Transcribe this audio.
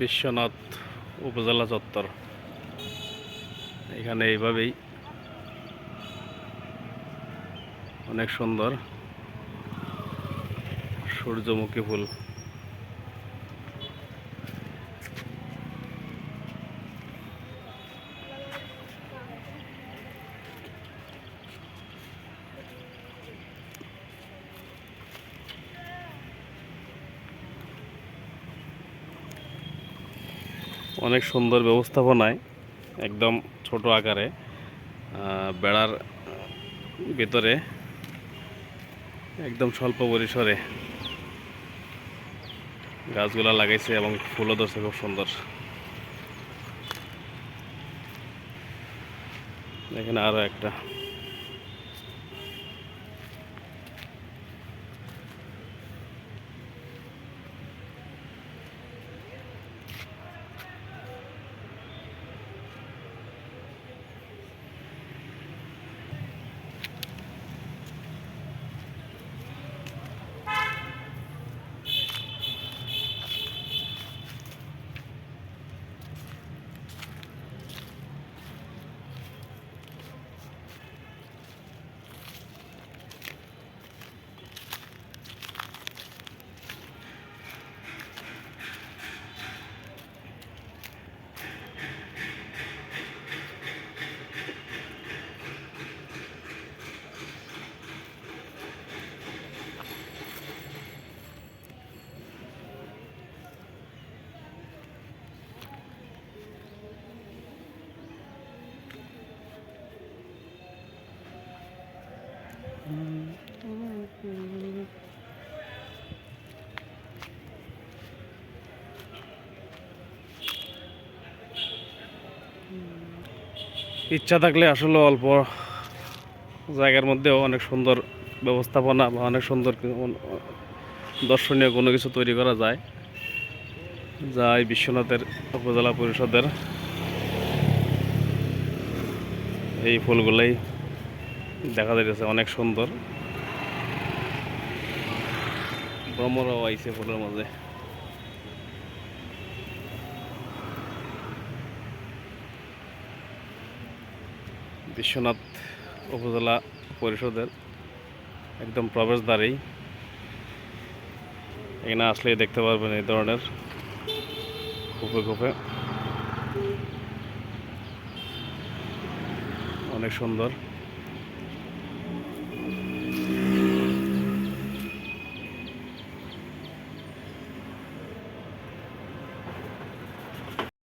বিশ্বনাথ উপজেলা চত্বর। এখানে এইভাবেই অনেক সুন্দর সূর্যমুখী ফুল। অনেক সুন্দর ব্যবস্থাপনায়, একদম ছোট আকারে বেড়ার ভিতরে, একদম স্বল্প পরিসরে গাছগুলা লাগাইছে এবং ফুলও ধরছে খুব সুন্দর। এখানে আরও একটা। ইচ্ছা থাকলে আসলে অল্প জায়গার মধ্যেও অনেক সুন্দর ব্যবস্থাপনা বা অনেক সুন্দর দর্শনীয় কোনো কিছু তৈরি করা যায়। যা এই বিশ্বনাথের উপজেলা পরিষদের এই ফুলগুলোই দেখা যাইতেছে অনেক সুন্দর। ভ্রমরও আইছে ফুলের মাঝে। বিশ্বনাথ উপজেলা পরিষদের একদম প্রবেশদ্বারেই। এখানে আসলেই দেখতে পারবেন এই ধরনের খুপে খুপে অনেক সুন্দর।